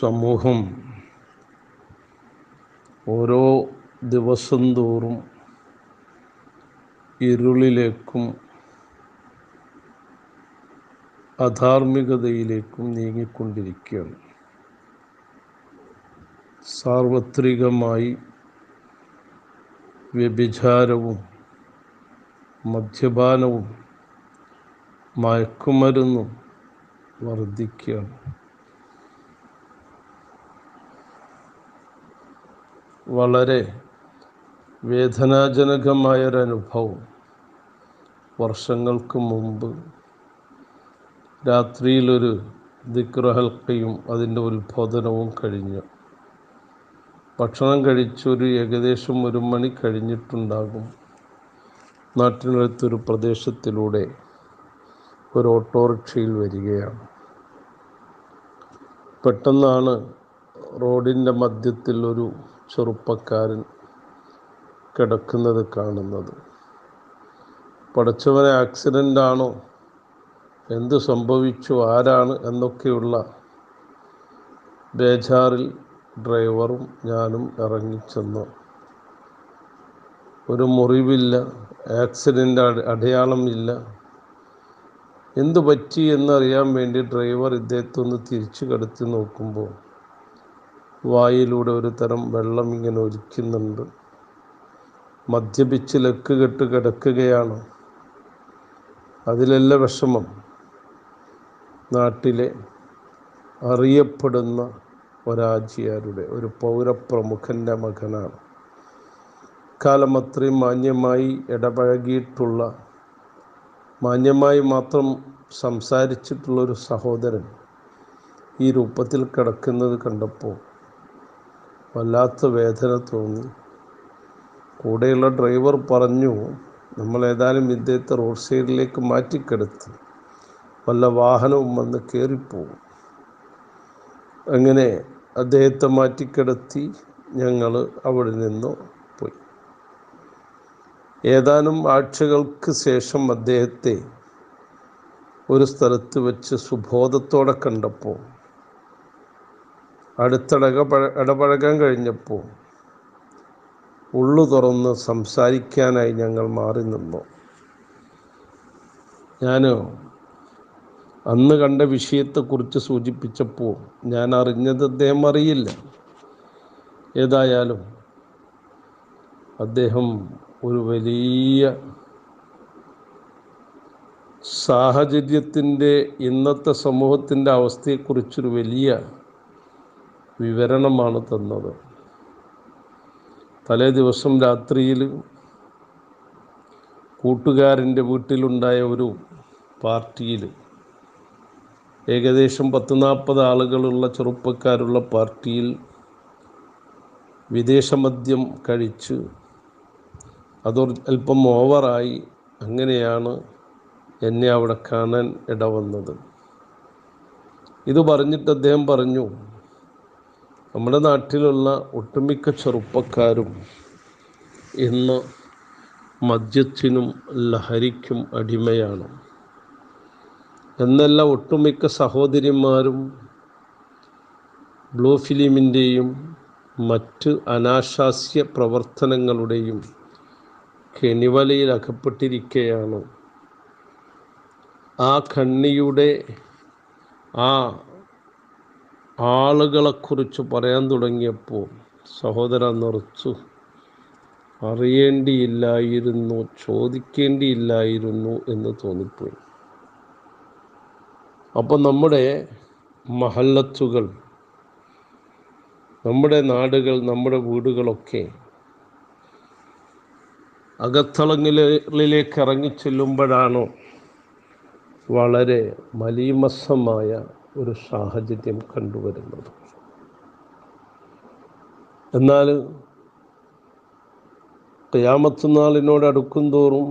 സമൂഹം ഓരോ ദിവസം തോറും ഇരുളിലേക്കും അധാർമികതയിലേക്കും നീങ്ങിക്കൊണ്ടിരിക്കുകയാണ്. സാർവത്രികമായി വ്യഭിചാരവും മദ്യപാനവും മയക്കുമരുന്നും വർദ്ധിക്കുകയാണ്. വളരെ വേദനാജനകമായൊരനുഭവം വർഷങ്ങൾക്ക് മുമ്പ്. രാത്രിയിലൊരു ദിക്രഹൽക്കയും അതിന്റെ ഉത്ബോധനവും കഴിഞ്ഞു. ഭക്ഷണം കഴിച്ചൊരു ഏകദേശം ഒരു മണി കഴിഞ്ഞിട്ടുണ്ടാകും. നാട്ടിനടുത്തൊരു പ്രദേശത്തിലൂടെ ഒരു ഓട്ടോറിക്ഷയിൽ വരികയാണ്. പെട്ടെന്നാണ് റോഡിന്റെ മധ്യത്തിൽ ഒരു ചെറുപ്പക്കാരൻ കിടക്കുന്നത് കാണുന്നത്. പഠിച്ചവനെ ആക്സിഡന്റ് ആണോ? എന്ത് സംഭവിച്ചു? ആരാണ്? എന്നൊക്കെയുള്ള ബേജാറിൽ ഡ്രൈവറും ഞാനും ഇറങ്ങിച്ചെന്നു. ഒരു മുറിവില്ല ആക്സിഡന്റ് അടയാളം ഇല്ല എന്തു പറ്റി എന്നറിയാൻ വേണ്ടി ഡ്രൈവർ ഇദ്ദേഹത്തെ ഒന്ന് തിരിച്ചു കടത്തി നോക്കുമ്പോൾ വായിലൂടെ ഒരു തരം വെള്ളം ഇങ്ങനെ ഒലിക്കുന്നുണ്ട്. മദ്യപിച്ച് ലക്ക് കെട്ട് കിടക്കുകയാണ്. അതിലല്ല വിഷമം. നാട്ടിലെ അറിയപ്പെടുന്ന ഒരാജിയാരുടെ ഒരു പൗരപ്രമുഖന്റെ മകനാണ്. കാലം അത്രയും മാന്യമായി ഇടപഴകിയിട്ടുള്ള മാന്യമായി മാത്രം സംസാരിച്ചിട്ടുള്ളൊരു സഹോദരൻ ഈ രൂപത്തിൽ കിടക്കുന്നത് കണ്ടപ്പോൾ വല്ലാത്ത വേദന തോന്നി. കൂടെയുള്ള ഡ്രൈവർ പറഞ്ഞു നമ്മൾ ഏതായാലും ഇദ്ദേഹത്തെ റോഡ് സൈഡിലേക്ക് മാറ്റിക്കെടുത്ത് വല്ല വാഹനവും വന്ന് കയറിപ്പോകും അങ്ങനെ അദ്ദേഹത്തെ മാറ്റിക്കിടത്തി ഞങ്ങൾ അവിടെ നിന്ന് പോയി. ഏതാനും ആഴ്ചകൾക്ക് ശേഷം അദ്ദേഹത്തെ ഒരു സ്ഥലത്ത് വെച്ച് സുബോധത്തോടെ കണ്ടപ്പോൾ അടുത്തിടപഴ ഇടപഴകാൻ കഴിഞ്ഞപ്പോൾ ഉള്ളു തുറന്ന് സംസാരിക്കാനായി ഞങ്ങൾ മാറി നിന്നു. ഞാൻ അന്ന് കണ്ട വിഷയത്തെക്കുറിച്ച് സൂചിപ്പിച്ചപ്പോൾ ഞാൻ അറിഞ്ഞത് അദ്ദേഹം അറിയില്ല. ഏതായാലും അദ്ദേഹം ഒരു വലിയ സാഹചര്യത്തിന്റെ ഇന്നത്തെ സമൂഹത്തിന്റെ അവസ്ഥയെക്കുറിച്ചൊരു വലിയ വിവരണമാണ് തന്നത്. തലേ ദിവസം രാത്രിയിൽ കൂട്ടുകാരന്റെ വീട്ടിലുണ്ടായ ഒരു പാർട്ടിയിൽ ഏകദേശം പത്ത് നാൽപ്പത് ആളുകളുള്ള ചെറുപ്പക്കാരുള്ള പാർട്ടിയിൽ വിദേശ മദ്യം കഴിച്ച് അത് അല്പം ഓവറായി അങ്ങനെയാണ് എന്നെ അവിടെ കാണാൻ ഇടവന്നത്. ഇത് പറഞ്ഞിട്ട് അദ്ദേഹം പറഞ്ഞു നമ്മുടെ നാട്ടിലുള്ള ഒട്ടുമിക്ക ചെറുപ്പക്കാരും ഇന്ന് മദ്യത്തിനും ലഹരിക്കും അടിമയാണ്. എന്നല്ല ഒട്ടുമിക്ക സഹോദരിമാരും ബ്ലൂ ഫിലിമിന്റെയും മറ്റ് അനാശാസ്യ പ്രവർത്തനങ്ങളുടെയും കെണിവലയിൽ അകപ്പെട്ടിരിക്കുകയാണ് ആ കണ്ണിയുടെ ആ ആളുകളെക്കുറിച്ച് പറയാൻ തുടങ്ങിയപ്പോൾ സഹോദര നിറച്ചു അറിയേണ്ടിയില്ലായിരുന്നു ചോദിക്കേണ്ടിയില്ലായിരുന്നു എന്ന് തോന്നിപ്പോയി. അപ്പം നമ്മുടെ മഹല്ലത്തുകൾ നമ്മുടെ നാടുകൾ നമ്മുടെ വീടുകളൊക്കെ അകത്തളങ്ങളിലേക്ക് ഇറങ്ങിച്ചെല്ലുമ്പോഴാണോ വളരെ മലീമസമായ ഒരു സാഹചര്യം കണ്ടുവരുന്നത്. എന്നാൽ ക്യാമത്ത് നാളിനോട് അടുക്കും തോറും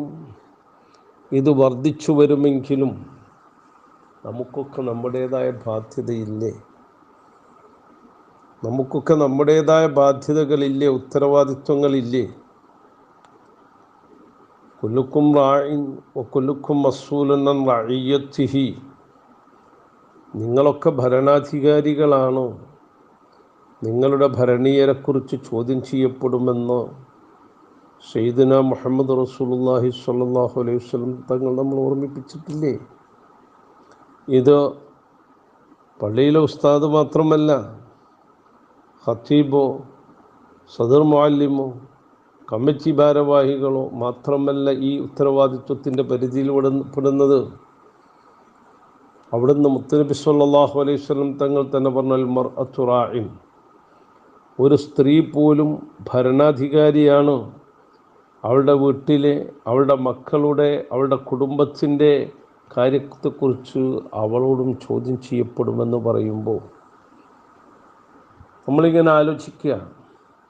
ഇത് വർദ്ധിച്ചു വരുമെങ്കിലും നമുക്കൊക്കെ നമ്മുടേതായ ബാധ്യതയില്ലേ? നമുക്കൊക്കെ നമ്മുടേതായ ബാധ്യതകളില്ലേ? ഉത്തരവാദിത്വങ്ങളില്ലേ? കൊല്ലുക്കും റായി കൊല്ലുക്കും മസൂലൻ റയ്യത്തിഹി നിങ്ങളൊക്കെ ഭരണാധികാരികളാണോ? നിങ്ങളുടെ ഭരണീയരെക്കുറിച്ച് ചോദ്യം ചെയ്യപ്പെടുമെന്ന്? ഷെയ്ദന മുഹമ്മദ് റസൂലുള്ളാഹി സ്വല്ലല്ലാഹു അലൈഹി വസല്ലം തങ്ങൾ നമ്മൾ ഓർമ്മിപ്പിച്ചിട്ടില്ലേ? ഇത് പള്ളിയിലെ ഉസ്താദ് മാത്രമല്ല ഹത്തീബോ സദർ മുഅല്ലിമോ കമ്മിറ്റി ഭാരവാഹികളോ മാത്രമല്ല ഈ ഉത്തരവാദിത്വത്തിന്റെ പരിധിയിൽ പെടുന്നത്. അവിടുന്ന് മുത്തനബി സല്ലാഹു അലൈഹി തങ്ങൾ തന്നെ പറഞ്ഞാൽ മർ ഒരു സ്ത്രീ പോലും ഭരണാധികാരിയാണ്. അവളുടെ വീട്ടിലെ അവളുടെ മക്കളുടെ അവളുടെ കുടുംബത്തിന്റെ കാര്യത്തെക്കുറിച്ച് അവളോടും ചോദ്യം ചെയ്യപ്പെടുമെന്ന് പറയുമ്പോൾ നമ്മളിങ്ങനെ ആലോചിക്കുക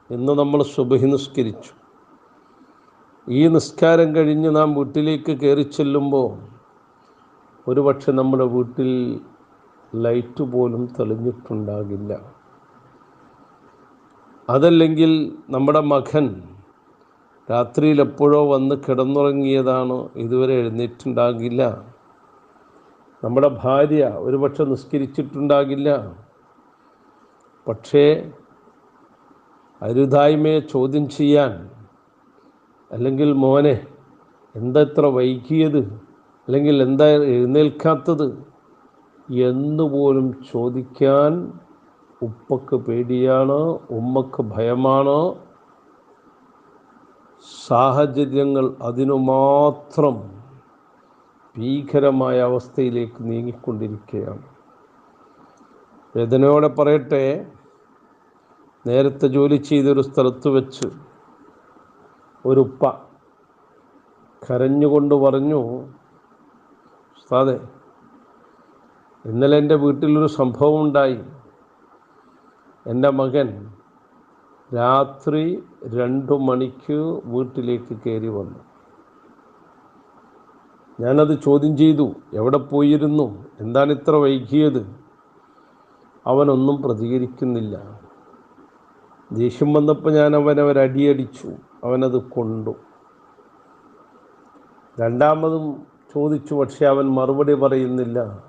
ഇന്ന് നമ്മൾ സുബഹി നിസ്കരിച്ചു. ഈ നിസ്കാരം കഴിഞ്ഞ് നാം വീട്ടിലേക്ക് കയറി ചെല്ലുമ്പോൾ ഒരുപക്ഷെ നമ്മുടെ വീട്ടിൽ ലൈറ്റ് പോലും തെളിഞ്ഞിട്ടുണ്ടാകില്ല. അതല്ലെങ്കിൽ നമ്മുടെ മകൻ രാത്രിയിൽ എപ്പോഴോ വന്ന് കിടന്നുറങ്ങിയതാണ് ഇതുവരെ എഴുന്നേറ്റുണ്ടാകില്ല നമ്മുടെ ഭാര്യ ഒരുപക്ഷെ നിസ്കരിച്ചിട്ടുണ്ടാകില്ല. പക്ഷേ അരുതായ്മയെ ചോദ്യം ചെയ്യാൻ അല്ലെങ്കിൽ മോനെ എന്താ ഇത്ര വൈകിയത്? അല്ലെങ്കിൽ എന്താ എഴുന്നേൽക്കാത്തത് എന്നുപോലും ചോദിക്കാൻ ഉപ്പക്ക് പേടിയാണ് ഉമ്മക്ക് ഭയമാണ്. സാഹചര്യങ്ങൾ അതിനു മാത്രം ഭീകരമായ അവസ്ഥയിലേക്ക് നീങ്ങിക്കൊണ്ടിരിക്കുകയാണ്. വേദനയോടെ പറയട്ടെ നേരത്തെ ജോലി ചെയ്തൊരു സ്ഥലത്ത് വെച്ച് ഒരുപ്പ കരഞ്ഞുകൊണ്ട് പറഞ്ഞു ഉസ്താദെ ഇന്നലെ എന്റെ വീട്ടിലൊരു സംഭവം ഉണ്ടായി എന്റെ മകൻ രാത്രി രണ്ടു മണിക്ക് വീട്ടിലേക്ക് കയറി വന്നു. ഞാനത് ചോദ്യം ചെയ്തു എവിടെ പോയിരുന്നു? എന്താണ് ഇത്ര വൈകിയത്? അവനൊന്നും പ്രതികരിക്കുന്നില്ല. ദേഷ്യം വന്നപ്പോൾ ഞാൻ അവനെ ഒരടിയടിച്ചു. അവനത് കൊണ്ടു. രണ്ടാമതും ചോദിച്ചു പക്ഷെ അവൻ മറുപടി പറയുന്നില്ല.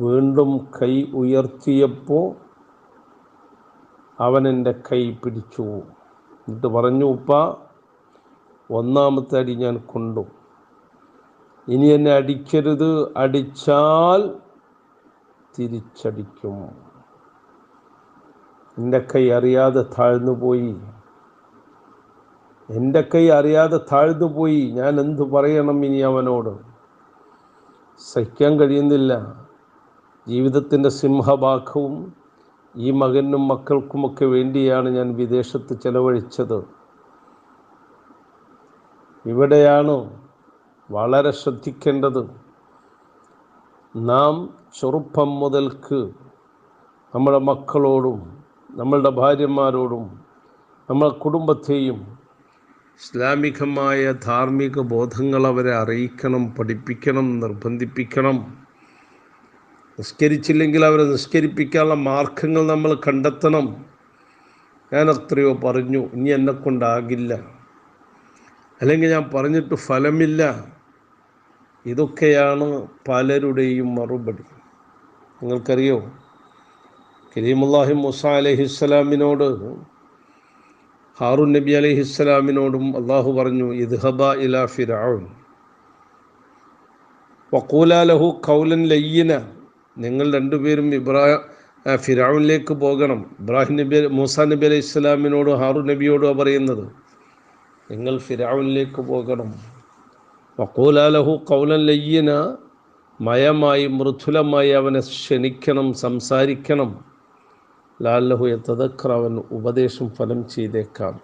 വീണ്ടും കൈ ഉയർത്തിയപ്പോൾ അവൻ എന്റെ കൈ പിടിച്ചു. എന്നിട്ട് പറഞ്ഞു ഉപ്പ ഒന്നാമത്തെ അടി ഞാൻ കൊണ്ടു. ഇനി എന്നെ അടിക്കരുത്. അടിച്ചാൽ തിരിച്ചടിക്കും. എന്റെ കൈ അറിയാതെ താഴ്ന്നു പോയി എന്റെ കൈ അറിയാതെ താഴ്ന്നു പോയി. ഞാൻ എന്തു പറയണം ഇനി അവനോട്? സഹിക്കാൻ കഴിയുന്നില്ല. ജീവിതത്തിന്റെ സിംഹഭാഗവും ഈ മകനും മക്കൾക്കുമൊക്കെ വേണ്ടിയാണ് ഞാൻ വിദേശത്ത് ചെലവഴിച്ചത്. ഇവിടെയാണ് വളരെ ശ്രദ്ധിക്കേണ്ടത്. നാം ചെറുപ്പം മുതൽക്ക് നമ്മുടെ മക്കളോടും നമ്മളുടെ ഭാര്യമാരോടും നമ്മുടെ കുടുംബത്തെയും ഇസ്ലാമികമായ ധാർമ്മിക ബോധങ്ങൾ അവരെ അറിയിക്കണം പഠിപ്പിക്കണം നിർബന്ധിപ്പിക്കണം. നിസ്കരിച്ചില്ലെങ്കിൽ അവരെ നിസ്കരിപ്പിക്കാനുള്ള മാർഗങ്ങൾ നമ്മൾ കണ്ടെത്തണം. ഞാൻ എത്രയോ പറഞ്ഞു ഇനി എന്നെ കൊണ്ടാകില്ല. അല്ലെങ്കിൽ ഞാൻ പറഞ്ഞിട്ട് ഫലമില്ല. ഇതൊക്കെയാണ് പലരുടെയും മറുപടി. നിങ്ങൾക്കറിയോ? കരീമുല്ലാഹി മുസ അലഹിസ്സലാമിനോട് ഹാറൂൻ നബി അലഹിസ്സലാമിനോടും അള്ളാഹു പറഞ്ഞു ഇദ്ഹബ ഇല ഫിറൌൻ വക്കൂലാലഹു കൗലൻ ലയ്യന. നിങ്ങൾ രണ്ടുപേരും ഇബ്രാ ഫിറൌനിലേക്ക് പോകണം. ഇബ്രാഹിം നബി മൂസ നബി അലൈഹി ഇസ്ലാമിനോടും ഹാറു നബിയോടും പറയുന്നത് നിങ്ങൾ ഫിറൌനിലേക്ക് പോകണം. വക്കൂലാലഹു കൗലൻ ലയ്യന. മയമായി മൃദുലമായി അവനെ ക്ഷണിക്കണം സംസാരിക്കണം. ലാലഹു എത്തതക്കർ അവൻ ഉപദേശം ഫലം ചെയ്തേക്കാം.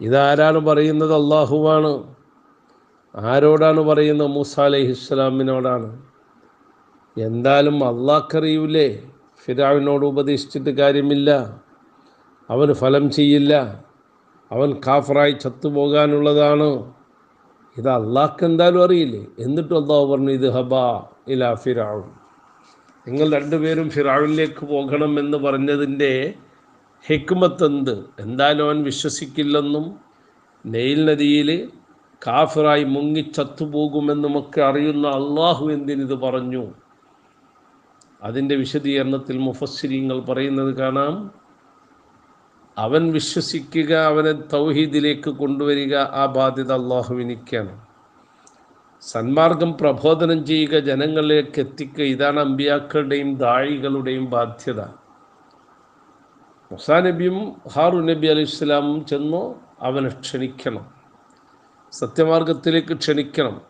ഇതാരാണ് പറയുന്നത്? അള്ളാഹുവാണ് ആരോടാണ് പറയുന്നത്? മൂസ അലൈഹി ഇസ്ലാമിനോടാണ് എന്തായാലും അള്ളാഹ്ക്കറിയൂലേ ഫിരാവിനോട് ഉപദേശിച്ചിട്ട് കാര്യമില്ല. അവന് ഫലം ചെയ്യില്ല. അവൻ കാഫറായി ചത്തുപോകാനുള്ളതാണ്. ഇത് അള്ളാഹ്ക്ക് എന്തായാലും അറിയില്ലേ. എന്നിട്ടും അള്ളാഹു പറഞ്ഞു ഇത് ഹബ ഇലാ ഫിറാവുൻ നിങ്ങൾ രണ്ടുപേരും ഫിറാവിലേക്ക് പോകണം എന്ന് പറഞ്ഞതിന്റെ ഹിക്മത്ത് എന്ത് എന്തായാലും അവൻ വിശ്വസിക്കില്ലെന്നും നെയിൽ നദിയിൽ കാഫിറായി മുങ്ങി ചത്തുപോകുമെന്നുമൊക്കെ അറിയുന്ന അള്ളാഹു എന്തിനിത് പറഞ്ഞു? അതിന്റെ വിശദീകരണത്തിൽ മുഫസ്സിരിങ്ങൾ പറയുന്നത് കാണാം. അവൻ വിശ്വസിക്കുക അവനെ തൗഹീദിലേക്ക് കൊണ്ടുവരിക ആ ബാധ്യത അള്ളാഹുവിനിക്കാണ്. സന്മാർഗം പ്രബോധനം ചെയ്യുക ജനങ്ങളിലേക്ക് എത്തിക്കുക ഇതാണ് അമ്പിയാക്കളുടെയും ദാഴികളുടെയും ബാധ്യത. മുസാ നബിയും ഹാറു നബി അലൈഹി ഇസ്ലാമും ചെന്നു അവനെ ക്ഷണിക്കണം. സത്യമാർഗത്തിലേക്ക് ക്ഷണിക്കണം.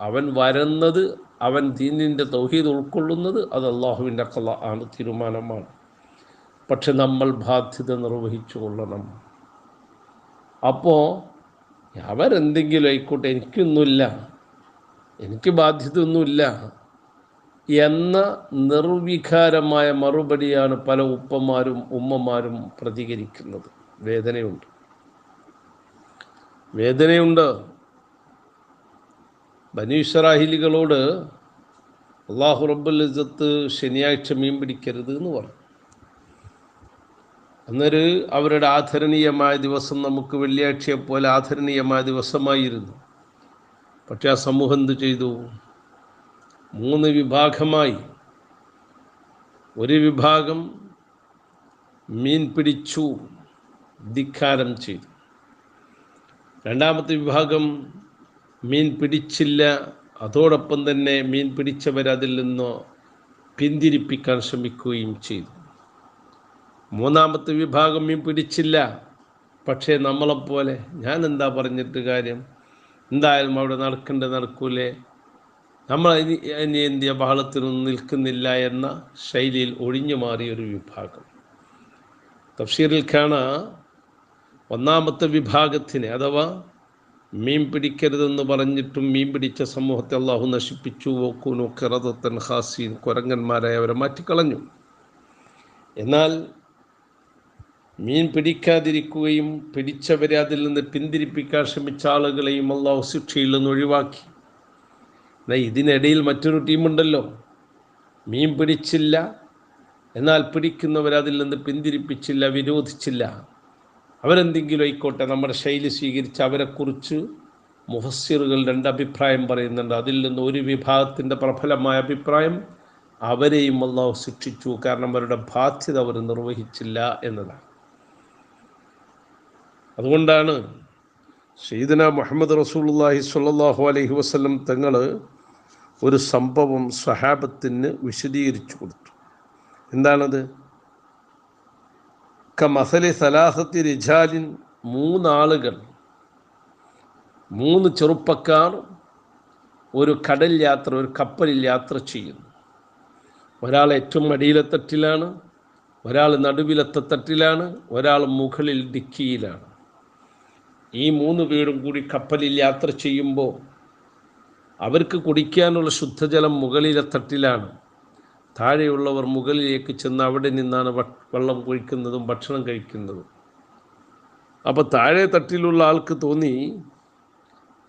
അവൻ വരുന്നത് അവൻ ദീനിന്റെ തൗഹീദ് ഉൾക്കൊള്ളുന്നത് അത് അള്ളാഹുവിന്റെ കല ആണ് തീരുമാനമാണ്. പക്ഷെ നമ്മൾ ബാധ്യത നിർവഹിച്ചു കൊള്ളണം. അപ്പോൾ അവരെന്തെങ്കിലും ആയിക്കോട്ടെ എനിക്കൊന്നുമില്ല. എനിക്ക് ബാധ്യതയൊന്നുമില്ല എന്ന നിർവികാരമായ മറുപടിയാണ് പല ഉപ്പമാരും ഉമ്മമാരും പ്രതികരിക്കുന്നത്. വേദനയുണ്ട്. വേദനയുണ്ട്. ബനീശ്വറാഹിലികളോട് അള്ളാഹു റബ്ബുൽ ഇസത്ത് ശനിയാഴ്ച മീൻ പിടിക്കരുത് എന്ന് പറഞ്ഞു. അന്നൊരു അവരുടെ ആദരണീയമായ ദിവസം നമുക്ക് വെള്ളിയാഴ്ചയെ പോലെ ആദരണീയമായ ദിവസമായിരുന്നു. പക്ഷെ ആ സമൂഹം എന്ത് ചെയ്തു? മൂന്ന് വിഭാഗമായി. ഒരു വിഭാഗം മീൻ പിടിച്ചു ധിക്കാരം ചെയ്തു. രണ്ടാമത്തെ വിഭാഗം മീൻ പിടിച്ചില്ല. അതോടൊപ്പം തന്നെ മീൻ പിടിച്ചവരതിൽ നിന്ന് പിന്തിരിപ്പിക്കാൻ ശ്രമിക്കുകയും ചെയ്തു. മൂന്നാമത്തെ വിഭാഗം മീൻ പിടിച്ചില്ല. പക്ഷേ നമ്മളെപ്പോലെ ഞാൻ എന്താ പറഞ്ഞിട്ട് കാര്യം? എന്തായാലും അവിടെ നടക്കേണ്ടത് നടക്കൂലേ? നമ്മൾ ഇനി ബഹളത്തിനൊന്നും നിൽക്കുന്നില്ല എന്ന ശൈലിയിൽ ഒഴിഞ്ഞു മാറിയ ഒരു വിഭാഗം. തഫ്സീറിൽ കാണ ഒന്നാമത്തെ വിഭാഗത്തിന് അഥവാ മീൻ പിടിക്കരുതെന്ന് പറഞ്ഞിട്ടും മീൻ പിടിച്ച സമൂഹത്തെ അള്ളാഹു നശിപ്പിച്ചു ഓക്കൂനു കിറതത്തൻ ഹാസീൻ കുരങ്ങന്മാരായി അവരെ മാറ്റിക്കളഞ്ഞു. എന്നാൽ മീൻ പിടിക്കാതിരിക്കുകയും പിടിച്ചവരെ അതിൽ നിന്ന് പിന്തിരിപ്പിക്കാൻ ശ്രമിച്ച ആളുകളെയും അള്ളാഹു ശിക്ഷയിൽ നിന്ന് ഒഴിവാക്കി. എന്നാൽ ഇതിനിടയിൽ മറ്റൊരു ടീമുണ്ടല്ലോ. മീൻ പിടിച്ചില്ല. എന്നാൽ പിടിക്കുന്നവരതിൽ നിന്ന് പിന്തിരിപ്പിച്ചില്ല വിരോധിച്ചില്ല. അവരെന്തെങ്കിലും ആയിക്കോട്ടെ നമ്മുടെ ശൈലി സ്വീകരിച്ച് അവരെക്കുറിച്ച് മുഹസ്സിറുകൾ രണ്ട് അഭിപ്രായം പറയുന്നുണ്ട്. അതിൽ നിന്ന് ഒരു വിഭാഗത്തിന്റെ പ്രബലമായ അഭിപ്രായം അവരെയും അള്ളാഹു ശിക്ഷിച്ചു. കാരണം അവരുടെ ബാധ്യത അവർ നിർവഹിച്ചില്ല എന്നതാണ്. അതുകൊണ്ടാണ് ഷെയ്ദന മുഹമ്മദ് റസൂലുള്ളാഹി സ്വല്ലല്ലാഹു അലൈഹി വസ്ലം തങ്ങൾ ഒരു സംഭവം സഹാബത്തിന് വിശദീകരിച്ചു കൊടുത്തു. എന്താണത്? കമസലി സലാഹത്തി റിജാലിൻ മൂന്നാളുകൾ മൂന്ന് ചെറുപ്പക്കാർ ഒരു കടൽ യാത്ര ഒരു കപ്പലിൽ യാത്ര ചെയ്യുന്നു. ഒരാൾ ഏറ്റവും അടിയിലെ തട്ടിലാണ് ഒരാൾ നടുവിലത്തെ തട്ടിലാണ് ഒരാൾ മുകളിൽ ഡിക്കിയിലാണ്. ഈ മൂന്ന് പേരും കൂടി കപ്പലിൽ യാത്ര ചെയ്യുമ്പോൾ അവർക്ക് കുടിക്കാനുള്ള ശുദ്ധജലം മുകളിലെ തട്ടിലാണ്. താഴെയുള്ളവർ മുകളിലേക്ക് ചെന്ന് അവിടെ നിന്നാണ് വെള്ളം കുഴിക്കുന്നതും ഭക്ഷണം കഴിക്കുന്നതും. അപ്പോൾ താഴെ തട്ടിലുള്ള ആൾക്ക് തോന്നി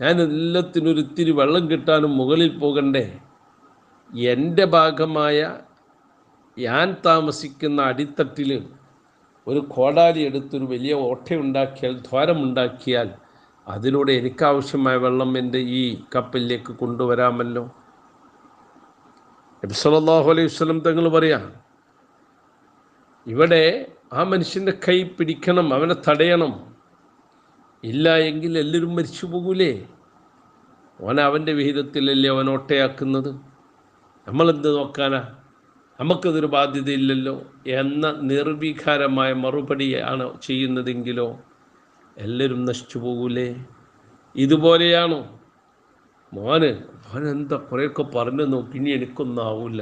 ഞാൻ എല്ലാത്തിനും ഇത്തിരി വെള്ളം കിട്ടാനും മുകളിൽ പോകണ്ടേ? എന്റെ ഭാഗമായ ഞാൻ താമസിക്കുന്ന അടിത്തട്ടിൽ ഒരു കോടാലി എടുത്തൊരു വലിയ ഓട്ടയുണ്ടാക്കിയാൽ ദ്വാരമുണ്ടാക്കിയാൽ അതിലൂടെ എനിക്കാവശ്യമായ വെള്ളം എന്റെ ഈ കപ്പലിലേക്ക് കൊണ്ടുവരാമല്ലോ. നബി സല്ലല്ലാഹു അലൈഹി വസല്ലം തങ്ങൾ പറയാം ഇവിടെ ആ മനുഷ്യന്റെ കൈ പിടിക്കണം അവനെ തടയണം. ഇല്ല എങ്കിൽ എല്ലാവരും മരിച്ചു പോകൂലേ. ഓൻ അവന്റെ വിഹിതത്തിലല്ലേ അവൻ ഓട്ടയാക്കുന്നത്? നമ്മളെന്ത് നോക്കാനാ? നമുക്കതൊരു ബാധ്യതയില്ലല്ലോ എന്ന നിർവികാരമായ മറുപടിയാണ് ചെയ്യുന്നതെങ്കിലോ എല്ലാവരും നശിച്ചു പോകൂലേ? ഇതുപോലെയാണോ? മോന് മോനെന്താ കുറേയൊക്കെ പറഞ്ഞു നോക്കി ഇനി എനിക്കൊന്നും ആവില്ല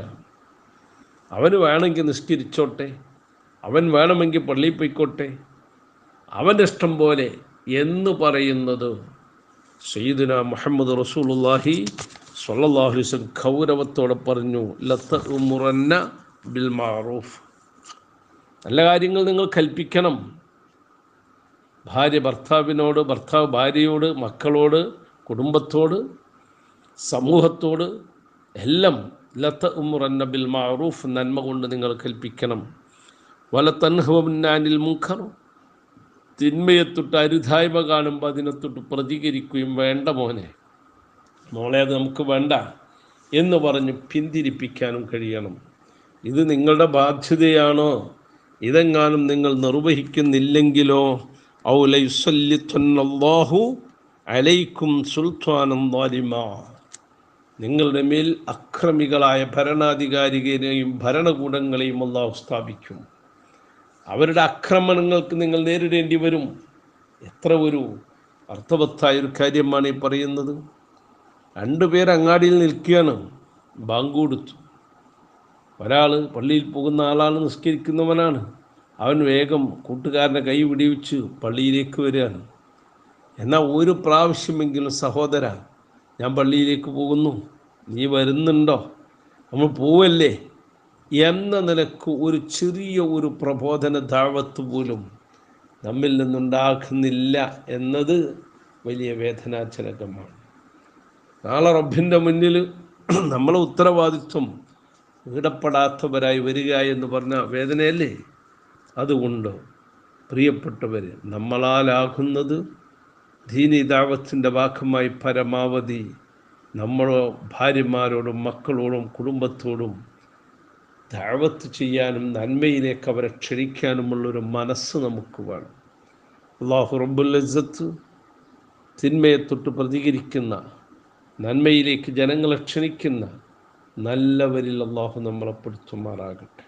അവന് വേണമെങ്കിൽ നിഷ്കരിച്ചോട്ടെ അവൻ വേണമെങ്കിൽ പള്ളിയിൽ പോയിക്കോട്ടെ. അവന്റെ ഇഷ്ടം പോലെ എന്ന് പറയുന്നത് സയ്യിദുന മുഹമ്മദ് റസൂലുള്ളാഹി വസല്ലം ഗൗരവത്തോടെ പറഞ്ഞു ലത്ത ഉമുറന്ന ബിൽ മാറൂഫ് നല്ല കാര്യങ്ങൾ നിങ്ങൾ കൽപ്പിക്കണം. ഭാര്യ ഭർത്താവിനോട് ഭർത്താവ് ഭാര്യയോട് മക്കളോട് കുടുംബത്തോട് സമൂഹത്തോട് എല്ലാം ലത്ത ഉമുറന്ന ബിൽ മാറൂഫ് നന്മ കൊണ്ട് നിങ്ങൾ കൽപ്പിക്കണം. വല തൻഹുവനാനിൽ മുഖർ തിന്മയെ തൊട്ട് അരുതായ്മ കാണുമ്പോൾ അതിനെ തൊട്ട് പ്രതികരിക്കുകയും വേണ്ട മോനെ. മോളെ അത് നമുക്ക് വേണ്ട എന്ന് പറഞ്ഞ് പിന്തിരിപ്പിക്കാനും കഴിയണം. ഇത് നിങ്ങളുടെ ബാധ്യതയാണോ? ഇതെങ്ങാനും നിങ്ങൾ നിർവഹിക്കുന്നില്ലെങ്കിലോ? ഔലൈസല്ലിത്തു അലൈക്കും സുൽത്താനം വാലിമ നിങ്ങളുടെ മേൽ അക്രമികളായ ഭരണാധികാരികളെയും ഭരണകൂടങ്ങളെയും അള്ളാഹു സ്ഥാപിക്കും. അവരുടെ ആക്രമണങ്ങൾക്ക് നിങ്ങൾ നേരിടേണ്ടി വരും. എത്ര ഒരു അർത്ഥവത്തായ ഒരു കാര്യമാണ് ഈ പറയുന്നത്. രണ്ടുപേർ അങ്ങാടിയിൽ നിൽക്കുകയാണ്. ബാങ്ക് കൊടുത്തു. ഒരാൾ പള്ളിയിൽ പോകുന്ന ആളാണ് നിസ്കരിക്കുന്നവനാണ്. അവൻ വേഗം കൂട്ടുകാരനെ കൈ പിടിവിച്ച് പള്ളിയിലേക്ക് വരികയാണ്. എന്നാൽ ഒരു പ്രാവശ്യമെങ്കിലും സഹോദര ഞാൻ പള്ളിയിലേക്ക് പോകുന്നു. നീ വരുന്നുണ്ടോ? നമ്മൾ പോവല്ലേ? എന്ന നിലയ്ക്ക് ഒരു ചെറിയ ഒരു പ്രബോധന ദാവത്ത് പോലും നമ്മിൽ നിന്നുണ്ടാക്കുന്നില്ല എന്നത് വലിയ വേദനാജനകമാണ്. നാളെ റബ്ബിന്റെ മുന്നിൽ നമ്മളെ ഉത്തരവാദിത്വം ഇടപെടാത്തവരായി വരിക എന്ന് പറഞ്ഞ വേദനയല്ലേ? അതുകൊണ്ട് പ്രിയപ്പെട്ടവർ നമ്മളാലാകുന്നത് ദീനി ദാവത്തിന്റെ വാക്കുമായി പരമാവധി നമ്മളോ ഭാര്യമാരോടും മക്കളോടും കുടുംബത്തോടും ദാവത്ത് ചെയ്യാനും നന്മയിലേക്ക് അവരെ ക്ഷണിക്കാനുമുള്ളൊരു മനസ്സ് നമുക്ക് വേണം. അള്ളാഹു റബ്ബുൽ ഇസ്സത്ത് തിന്മയെ തൊട്ട് പ്രതികരിക്കുന്ന നന്മയിലേക്ക് ജനങ്ങളെ ക്ഷണിക്കുന്ന നല്ലവരിൽ അള്ളാഹു നമ്മളെ പെടുത്തുമാറാകട്ടെ